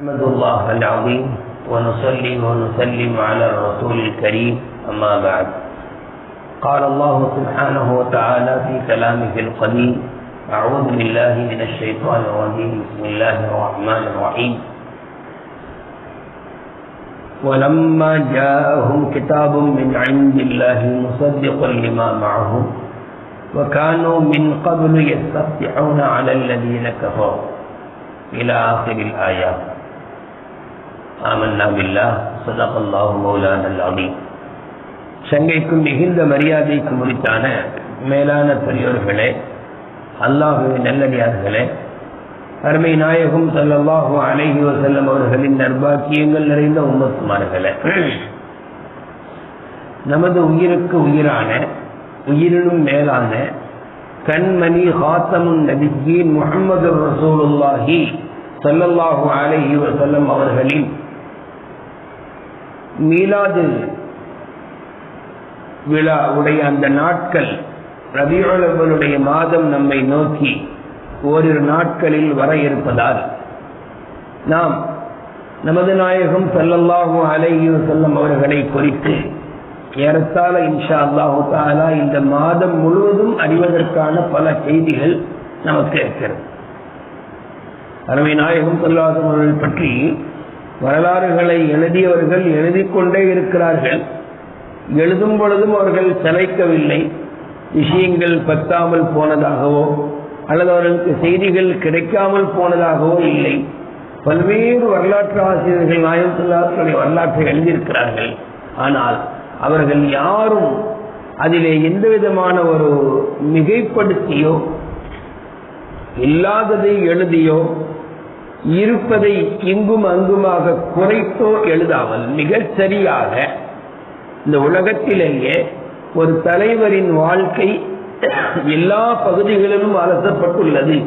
نحمد الله العظيم ونصلي ونسلم على الرسول الكريم. أما بعد. قال الله سبحانه وتعالى في كلامه القديم أعوذ بالله من الشيطان الرجيم. بسم الله الرحمن الرحيم. ولما جاءهم كتاب من عند الله مصدقا لما معهم وكانوا من قبل يستفتحون على الذين كفروا. إلى آخر الآيات. ஆமன்னா பில்லா. சதகல்லாஹு மௌலான அலீம் சங்கைக்கும் மிகுந்த மரியாதைக்கு முடித்தான மேலான பெரியோர்களே அல்லாஹுவின் நல்லடியார்களே அருமை நாயகம் சல்லாஹு அலைஹி வசல்லம் அவர்களின் நர்பாக்கியங்கள் நிறைந்த உம்மத்துமார்களே. நமது உயிருக்கு உயிரான உயிரினும் மேலான கண்மணி ஹாத்தமுன் நபிஜீன் முகமது ரசூலுல்லாஹி சல்லல்லாஹு அலஹி வசல்லம் அவர்களின் மீலாது விழா உடைய அந்த நாட்கள் ரபியுடைய மாதம் நம்மை நோக்கி ஓரிரு நாட்களில் வர இருப்பதால் நாம் நமது நாயகம் சல்லல்லாஹு அலைஹி செல்லும் அவர்களை குறித்து ஏறத்தாழ இன்ஷா அல்லாஹு தாலா இந்த மாதம் முழுவதும் அறிவதற்கான பல செய்திகள் நமக்கு இருக்கிறது. அருமை நாயகம் செல்லாதவர்கள் பற்றி வரலாறுகளை எழுதியவர்கள் எழுதி கொண்டே இருக்கிறார்கள். எழுதும் பொழுதும் அவர்கள் சிலைக்கவில்லை விஷயங்கள் பத்தாமல் போனதாகவோ அல்லது அவர்களுக்கு செய்திகள் கிடைக்காமல் போனதாகவோ இல்லை. பல்வேறு வரலாற்று ஆசிரியர்கள் நாயம் வரலாற்றை எழுதியிருக்கிறார்கள். ஆனால் அவர்கள் யாரும் அதிலே எந்த விதமான ஒரு மிகைப்படுத்தியோ இல்லாததை எழுதியோ இருப்பதை இங்கும் அங்குமாக குறைத்தோ எழுதாமல் மிகச் சரியாக இந்த உலகத்திலேயே ஒரு தலைவரின் வாழ்க்கை எல்லா பகுதிகளிலும் அலசப்பட்டுள்ளது.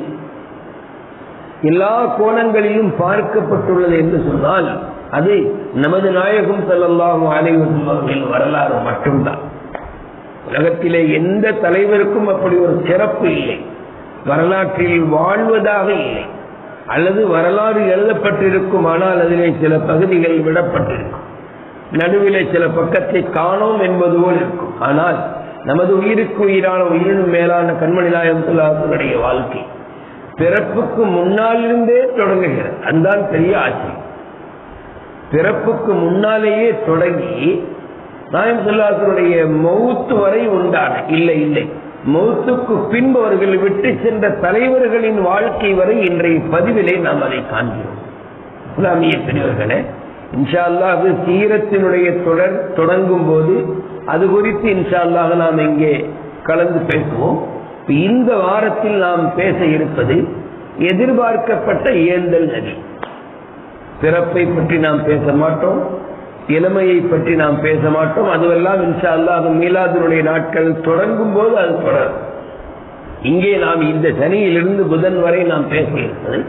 எல்லா கோணங்களிலும் பார்க்கப்பட்டுள்ளது என்று சொன்னால் அது நமது நாயகம் செல்லல்லாம் அனைவரின் வரலாறு மட்டும்தான். உலகத்திலே எந்த தலைவருக்கும் அப்படி ஒரு சிறப்பு இல்லை. வரலாற்றில் வாழ்வதாக இல்லை. அல்லது வரலாறு எழுதப்பட்டிருக்கும் ஆனால் அதிலே சில பகுதிகள் விடப்பட்டிருக்கும். நடுவிலே சில பக்கத்தை காணோம் என்பது போல் இருக்கும். ஆனால் நமது உயிருக்கு உயிரான உயிரினும் மேலான கண்மணி நாயகத்துடைய வாழ்க்கை பிறப்புக்கு முன்னாலிருந்தே தொடங்குகிறது. அதுதான் பெரிய ஆட்சி பிறப்புக்கு முன்னாலேயே தொடங்கி நாயம் சொல்லாசருடைய மௌத்து வரை உண்டான இல்லை இல்லை. மௌத்துக்கு பின்பு அவர்கள் விட்டு சென்ற தலைவர்களின் வாழ்க்கை வரை இன்றைய பதிவிலே நாம் அதை காண்கிறோம். இஸ்லாமிய பெரியவர்களே இன்ஷா அல்லாஹு சீரத்தினுடைய தொடர் தொடங்கும் போது அது குறித்து இன்ஷா அல்லாஹ் நாம் இங்கே கலந்து பேசுவோம். இந்த வாரத்தில் நாம் பேச இருப்பது எதிர்பார்க்கப்பட்ட ஏந்தல் நதி. பிறப்பை பற்றி நாம் பேச மாட்டோம். இளமையை பற்றி நாம் பேச மாட்டோம். அதுவெல்லாம் இன்ஷா அல்லாஹ் மீலாதனுடைய நாட்கள் தொடங்கும் போது அது தொடரும். இங்கே நாம் இந்த சனியிலிருந்து புதன் வரை நாம் பேச இருப்பது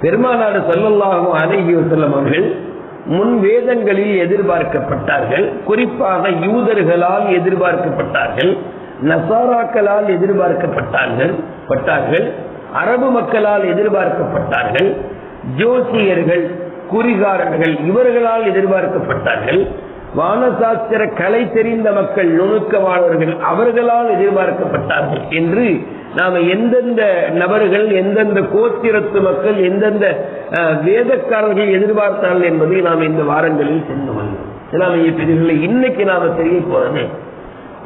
பெருமானாடு சொல்லல்லாகும் செல்லும் அவர்கள் முன் வேதங்களில் எதிர்பார்க்கப்பட்டார்கள். குறிப்பாக யூதர்களால் எதிர்பார்க்கப்பட்டார்கள். நசாராக்களால் எதிர்பார்க்கப்பட்டார்கள். பட்டார்கள். அரபு மக்களால் எதிர்பார்க்கப்பட்டார்கள். ஜோசியர்கள் குறிகாரர்கள் இவர்களால் எதிர்பார்க்கப்பட்டார்கள். வானசாஸ்திர கலை தெரிந்த மக்கள் நுணுக்கமானவர்கள் அவர்களால் எதிர்பார்க்கப்பட்டார்கள் என்று நாம எந்தெந்த நபர்கள் எந்தெந்த கோத்திரத்து மக்கள் எந்தெந்த வேதக்காரர்கள் எதிர்பார்த்தார்கள் என்பதை நாம் இந்த வாரங்களில் சென்று வந்தோம் இஸ்லாமிய பிரிவுகளை இன்னைக்கு நாம தெரிய போறது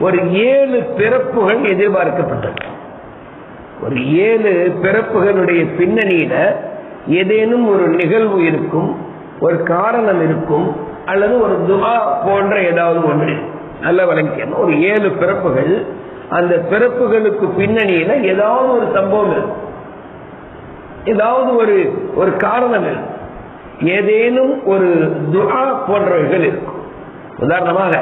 ஒரு ஏழு பிறப்புகள் எதிர்பார்க்கப்பட்டது. ஒரு ஏழு பிறப்புகளுடைய பின்னணியில ஏதேனும் ஒரு நிகழ்வு இருக்கும் ஒரு காரணம் இருக்கும் அல்லது ஒரு துவா போன்ற ஏதாவது ஒன்று. நல்ல வழங்கியம் ஒரு ஏழு பிறப்புகள் அந்த பிறப்புகளுக்கு பின்னணியில ஏதாவது ஒரு சம்பவம் இருக்கும் ஏதாவது ஒரு ஒரு காரணம் இருக்கும் ஏதேனும் ஒரு துவா போன்றவைகள் இருக்கும் உதாரணமாக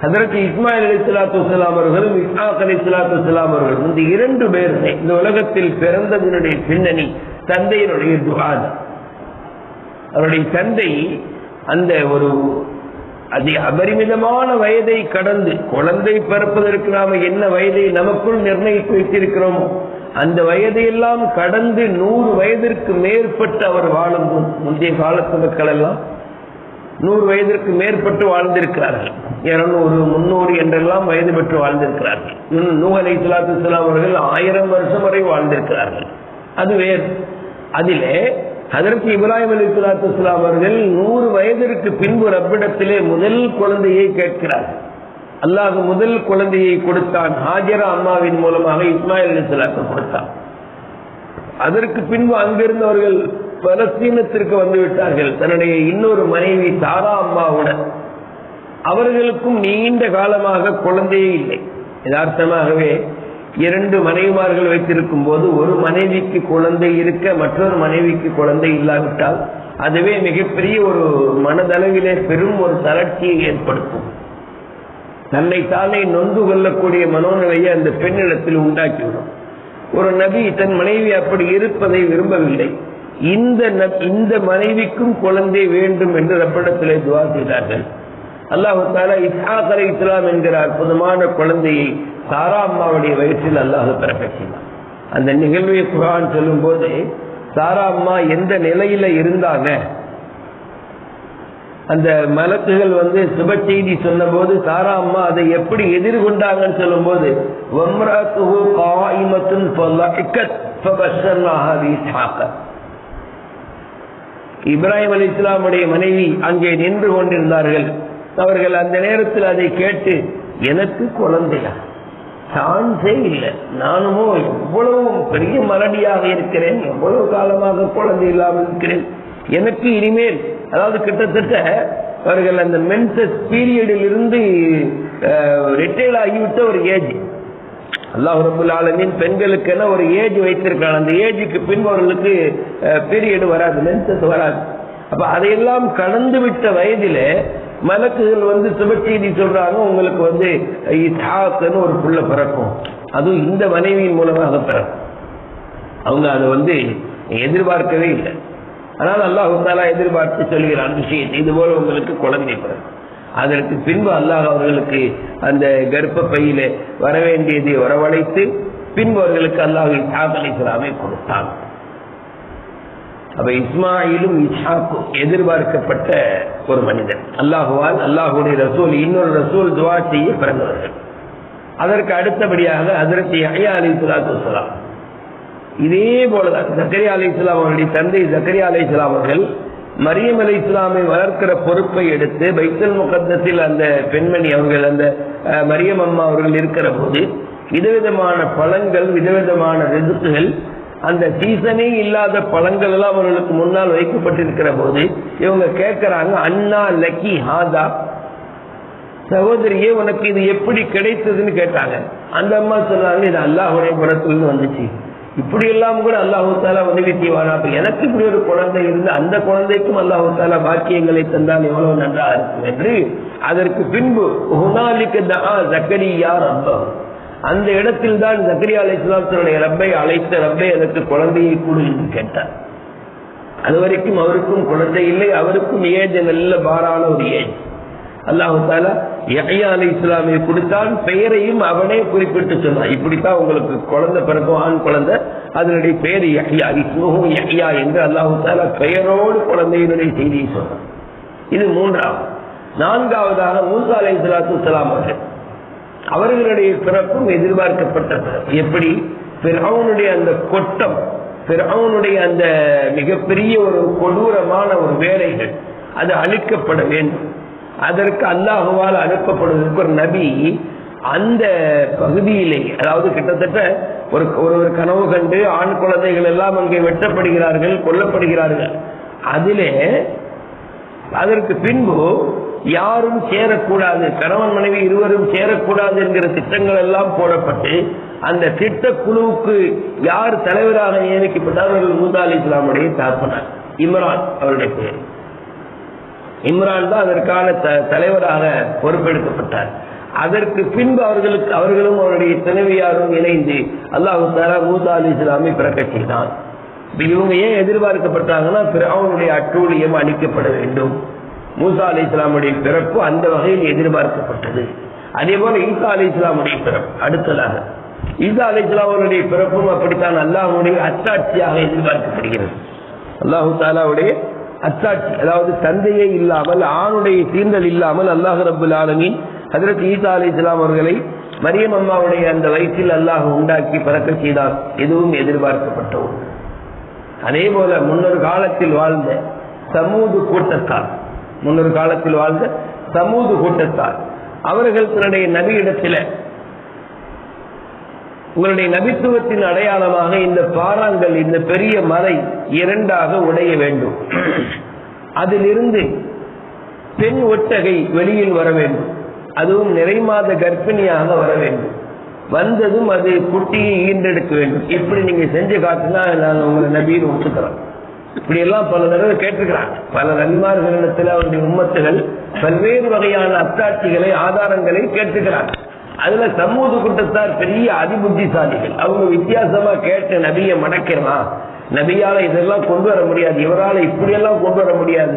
அதற்கு இஸ்மாயில் அலி சலாத்து வலாம் அவர்களும் இஸ்மாக் அலி சலாத்து வலாம் அவர்களும் இந்த இரண்டு பேருமே இந்த உலகத்தில் பிறந்ததனுடைய பின்னணி தந்தையினுடைய துகான் அவருடைய தந்தை அந்த ஒரு அது அபரிமிதமான வயதை கடந்து குழந்தை பிறப்பதற்கு நாம என்ன வயதை நமக்குள் நிர்ணயித்து வைத்திருக்கிறோமோ? அந்த வயதையெல்லாம் கடந்து நூறு வயதிற்கு மேற்பட்டு அவர் வாழும் முந்தைய காலத்து மக்கள் எல்லாம் நூறு வயதிற்கு மேற்பட்டு வாழ்ந்திருக்கிறார்கள். இருநூறு முன்னூறு என்றெல்லாம் வயது பெற்று வாழ்ந்திருக்கிறார்கள். இன்னும் நூ அலை அவர்கள் ஆயிரம் வருஷம் வரை வாழ்ந்திருக்கிறார்கள். அது வேறு அதிலே அதற்கு இப்ராஹிம் அலி சலாத்து அவர்கள் நூறு வயதிற்கு பின்பு ரப்பிடத்திலே முதல் குழந்தையை கேட்கிறார்கள் அல்லாஹ் முதல் குழந்தையை கொடுத்தான். ஹாஜரா அம்மாவின் மூலமாக இஸ்மாயில் அலி சுலாத்து கொடுத்தான். அதற்கு பின்பு அங்கிருந்தவர்கள் பலஸ்தீனத்திற்கு வந்து விட்டார்கள். தன்னுடைய இன்னொரு மனைவி தாரா அம்மாவுடன். அவர்களுக்கும் நீண்ட காலமாக குழந்தையே இல்லை. யதார்த்தமாகவே இரண்டு மனைவிமார்கள் வைத்திருக்கும் போது ஒரு மனைவிக்கு குழந்தை இருக்க மற்றொரு மனைவிக்கு குழந்தை இல்லாவிட்டால் அதுவே மிகப்பெரிய ஒரு மனதளவிலே பெரும் ஒரு தளர்ச்சியை ஏற்படுத்தும். தன்னை தானே நொந்து கொள்ளக்கூடிய மனோநிலையை அந்த பெண்ணிடத்தில் உண்டாக்கிவிடும். ஒரு நபி தன் மனைவி அப்படி இருப்பதை விரும்பவில்லை. இந்த இந்த மனைவிக்கும் குழந்தை வேண்டும் என்று ரப்பிடத்திலே துவா செய்தார்கள். அல்லாஹு தாலா இஸ்ஹாக் அலை இஸ்லாம் என்கிற அற்புதமான குழந்தையை சாரா அம்மாவுடைய வயிற்றில் அல்லாஹ் பிறப்பிக்கிறான் அந்த நிகழ்வை குரான் சொல்லும் போது சாரா அம்மா எந்த நிலையில இருந்தாங்க? அந்த மலக்குகள் வந்து சுப செய்தி சொன்னபோது சாரா அம்மா அதை எப்படி எதிர்கொண்டாங்கன்னு சொல்லும் போது காயிமத்துன் இப்ராஹிம் அலி இஸ்லாமுடைய மனைவி அங்கே நின்று கொண்டிருந்தார்கள். அவர்கள் அந்த நேரத்தில் அதை கேட்டு எனக்கு குழந்தையா? சான்ஸே இல்லை நானுமோ எவ்வளவு பெரிய மலடியாக இருக்கிறேன். எவ்வளவு காலமாக குழந்தை இல்லாமல் இருக்கிறேன். எனக்கு இனிமேல் அதாவது கிட்டத்தட்ட அவர்கள் அந்த மென்சஸ் பீரியடில் இருந்து ரிட்டையர் ஆகிவிட்ட ஒரு ஏஜ் அல்லாஹ் ரபுல் ஆலமீன் பெண்களுக்கென ஒரு ஏஜ் வைத்திருக்காங்க அந்த ஏஜுக்கு பின் அவர்களுக்கு பீரியட் வராது மென்சஸ் வராது. அப்ப அதையெல்லாம் கடந்து விட்ட வயதிலே மலக்குகள் வந்து சுப செய்தி சொல்றாங்க உங்களுக்கு வந்து இசாக்குன்னு ஒரு புள்ள பிறக்கும். அதுவும் இந்த மனைவியின் மூலமாக பிறக்கும். அவங்க அதை வந்து எதிர்பார்க்கவே இல்லை. ஆனால் அல்லாஹ் தாலா எதிர்பார்த்து சொல்கிறான் விஷயத்தை இது போல உங்களுக்கு குழந்தை பிறக்கும். அதற்கு பின்பு அல்லாஹ் அவர்களுக்கு அந்த கர்ப்ப பையில வர வேண்டியதை வரவழைத்து பின்பு அவர்களுக்கு அல்லாஹ் இஸ்ஹாக் கொடுத்தான். அப்ப இஸ்மாயிலும் இசாக்கும் எதிர்பார்க்கப்பட்ட ஒரு மனிதன். அல்லாஹுவால் அல்லாஹுடைய ரசூல் இன்னொரு ரசூல் துவா செய்ய பிறந்தவர்கள். அதற்கு அடுத்தபடியாக அதற்கு ஐயா அலி சலாத்து இதே போலதான் ஜக்கரியா அலி இஸ்லாம் அவருடைய தந்தை ஜக்கரியா அலி இஸ்லாம் அவர்கள் மரியம் அலி இஸ்லாமை வளர்க்கிற பொறுப்பை எடுத்து பைத்தல் முகத்தத்தில் அந்த பெண்மணி அவர்கள் அந்த மரியம் அம்மா அவர்கள் இருக்கிற போது விதவிதமான பழங்கள் விதவிதமான ரிதுக்குகள் அந்த சீசனே இல்லாத பழங்கள் எல்லாம் அவர்களுக்கு முன்னால் வைக்கப்பட்டிருக்கிற போது இவங்க கேட்கிறாங்க அண்ணா லக்கி ஹாதா. சகோதரியே உனக்கு இது எப்படி கிடைத்ததுன்னு கேட்டாங்க. அந்த அம்மா சொன்னாங்க இது அல்லாஹுடைய புறத்திலிருந்து வந்துச்சு. இப்படி எல்லாம் கூட அல்லாஹு தாலா உதவி செய்வானா? அப்ப எனக்கு இப்படி ஒரு குழந்தை இருந்து அந்த குழந்தைக்கும் அல்லாஹு தாலா பாக்கியங்களை தந்தால் எவ்வளவு நன்றா இருக்கும் என்று. அதற்கு பின்பு ஹுனாலிக்கு தஆ ஜக்கரியா ரப்பஹு. அந்த இடத்தில் தான் ஜக்கரியா அலை தன்னுடைய ரப்பை அழைத்த ரப்பை எனக்கு குழந்தையை கொடு என்று கேட்டார். அது வரைக்கும் அவருக்கும் குழந்தை இல்லை அவருக்கும் ஏஜ் நல்ல பாரான ஒரு ஏஜ். அல்லாஹு தாலா யஹ்யா அலி இஸ்லாமை கொடுத்தான் பெயரையும் அவனே குறிப்பிட்டு சொன்னான். இப்படித்தான் உங்களுக்கு குழந்தை பிறக்கும் ஆண் குழந்தை அதனுடைய பெயர் யஹ்யா இஸ்முஹு யஹ்யா என்று அல்லாஹு தாலா பெயரோடு குழந்தையினுடைய செய்தியை சொன்னான். இது மூன்றாவது. நான்காவதாக மூசா அலை இஸ்லாத்து வலாம் அவர்கள் அவர்களுடைய பிறப்பும் எதிர்பார்க்கப்பட்டது எப்படி? பிறவனுடைய அந்த கொட்டம் பிறவனுடைய அந்த மிகப்பெரிய ஒரு கொடூரமான ஒரு வேலைகள் அது அழிக்கப்பட வேண்டும். அதற்கு அல்லாஹுவால் அனுப்பப்படுவதற்கு ஒரு நபி அந்த பகுதியிலே அதாவது கிட்டத்தட்ட ஒரு ஒரு ஒரு கனவு கண்டு ஆண் குழந்தைகள் எல்லாம் அங்கே வெட்டப்படுகிறார்கள் கொல்லப்படுகிறார்கள். அதிலே அதற்கு பின்பு யாரும் சேரக்கூடாது. கணவன் மனைவி இருவரும் சேரக்கூடாது என்கிற திட்டங்கள் எல்லாம் போடப்பட்டு அந்த திட்ட குழுவுக்கு யார் தலைவராக நியமிக்கப்பட்டார் அவர்கள் மூதா அலி இஸ்லாமுடைய தாப்பனார் இம்ரான் அவருடைய பெயர். இம்ரான் தான் அதற்கான த- தலைவராக பொறுப்பெடுக்கப்பட்டார். அதற்கு பின்பு அவர்களுக்கு அவர்களும் அவருடைய துணைவியாரும் இணைந்து அல்லாஹு தாரா மூசா அலி இஸ்லாமை பிறக்கச் செய்தான். இவங்க ஏன் எதிர்பார்க்கப்பட்டாங்கன்னா அவனுடைய அட்டூழியம் அளிக்கப்பட வேண்டும். மூசா அலி இஸ்லாமுடைய பிறப்பு அந்த வகையில் எதிர்பார்க்கப்பட்டது. அதே போல ஈசா அலி இஸ்லாமுடைய பிறப்பு அடுத்ததாக. ஈசா அலி இஸ்லாமுடைய பிறப்பும் அப்படித்தான் அல்லாஹுடைய அச்சாட்சியாக எதிர்பார்க்கப்படுகிறது. அல்லாஹு தாலாவுடைய அச்சாட்சி அதாவது தந்தையே இல்லாமல் ஆணுடைய தீண்டல் இல்லாமல் அல்லாஹ் ரபுல் ஆலமின் ஹதரத் ஈசா அலி இஸ்லாம் அவர்களை மரியம் அம்மாவுடைய அந்த வயிற்றில் அல்லாஹ் உண்டாக்கி பறக்க செய்தார். எதுவும் எதிர்பார்க்கப்பட்ட ஒன்று அதே போல முன்னொரு காலத்தில் வாழ்ந்த சமூக கூட்டத்தார் முன்னொரு காலத்தில் வாழ்ந்த சமூக கூட்டத்தார். அவர்கள் தன்னுடைய நபியிடத்தில் உங்களுடைய நபித்துவத்தின் அடையாளமாக இந்த பாறாங்கல் இந்த பெரிய மலை இரண்டாக உடைய வேண்டும். அதிலிருந்து பெண் ஒட்டகை வெளியில் வர வேண்டும். அதுவும் நிறைமாத கர்ப்பிணியாக வர வேண்டும். வந்ததும் அது குட்டியை ஈண்டெடுக்க வேண்டும். இப்படி நீங்க செஞ்சு காட்டுனா நான் உங்களை நபின்னு ஒத்துக்கிறேன். இப்படி எல்லாம் பல தடவை கேட்டிருக்கிறாங்க. பல நபிமார்களிடத்தில் அவருடைய உம்மத்துகள் பல்வேறு வகையான அத்தாட்சிகளை ஆதாரங்களை கேட்டுக்கிறாங்க அதுல சமூக கூட்டத்தார் பெரிய அதிபுத்திசாலிகள். அவங்க வித்தியாசமா கேட்டு நபியை மடக்கலாம் நபியால இதெல்லாம் கொண்டு வர முடியாது. இவரால இப்படி எல்லாம் கொண்டு வர முடியாது.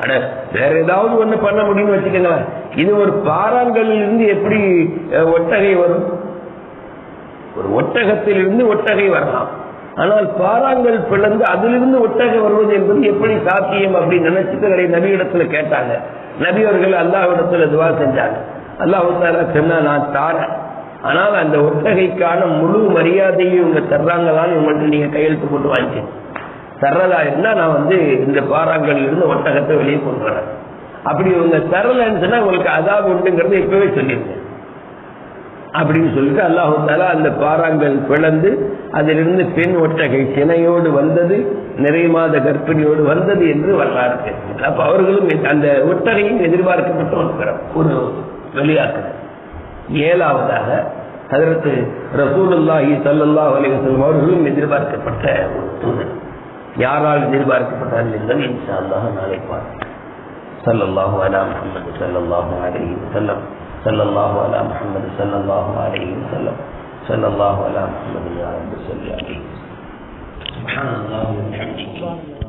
அட வேற ஏதாவது ஒண்ணு பண்ண முடியும்னு வச்சுக்கோங்களேன். இது ஒரு பாறாங்கல்லிருந்து எப்படி அஹ், ஒட்டகை வரும்? ஒரு ஒட்டகத்திலிருந்து ஒட்டகை வரலாம். ஆனால் பாறாங்கல் பிளந்து அதிலிருந்து ஒட்டகை வருவது என்பது எப்படி சாத்தியம் அப்படின்னு நினைச்சிட்டு நபி இடத்துல கேட்டாங்க. நபி அவர்கள் அல்லாஹ்விடத்துல துவா செஞ்சாங்க. அல்லாஹ் சொன்னா நான் தாரேன். ஆனால் அந்த ஒட்டகைக்கான முழு மரியாதையும் இவங்க தர்றாங்களான்னு உங்கள்ட்ட நீங்க கையெழுத்து போட்டு வாங்கிக்கணும் தர்றதா இருந்தா நான் வந்து இந்த பாறாங்கல்ல இருந்து ஒட்டகத்தை வெளியே கொண்டு வரேன். அப்படி இவங்க தரலன்னு சொன்னா உங்களுக்கு அதாவது உண்டுங்கிறது இப்பவே சொல்லியிருக்கேன். அப்படின்னு சொல்லிட்டு அல்லாஹு தாலா அந்த பாறாங்கல் பிளந்து அதிலிருந்து பெண் ஒட்டகை சினையோடு வந்தது நிறை மாத கர்ப்பிணியோடு வந்தது என்று வரலாறு அப்ப அவர்களும் அந்த ஒட்டகையும் எதிர்பார்க்கப்பட்டு இருக்கிறோம் ஒரு வெளியாக்கம். ஏழாவதாக அதற்கு ரசூலுல்லாஹி சல்லாஹ் அலிவசல்லம் அவர்களும் எதிர்பார்க்கப்பட்ட தூதர். யாரால் எதிர்பார்க்கப்பட்டார்கள் என்றால் இன்சா அல்லாஹ் நாளை பார்க்க சல்லாஹூ அலா முகமது சல்லாஹூ அலி வசல்லம் صلى الله على محمد صلى الله عليه وسلم. صلى الله على محمد صل عليه وسلم. سبحان الله وبحمده.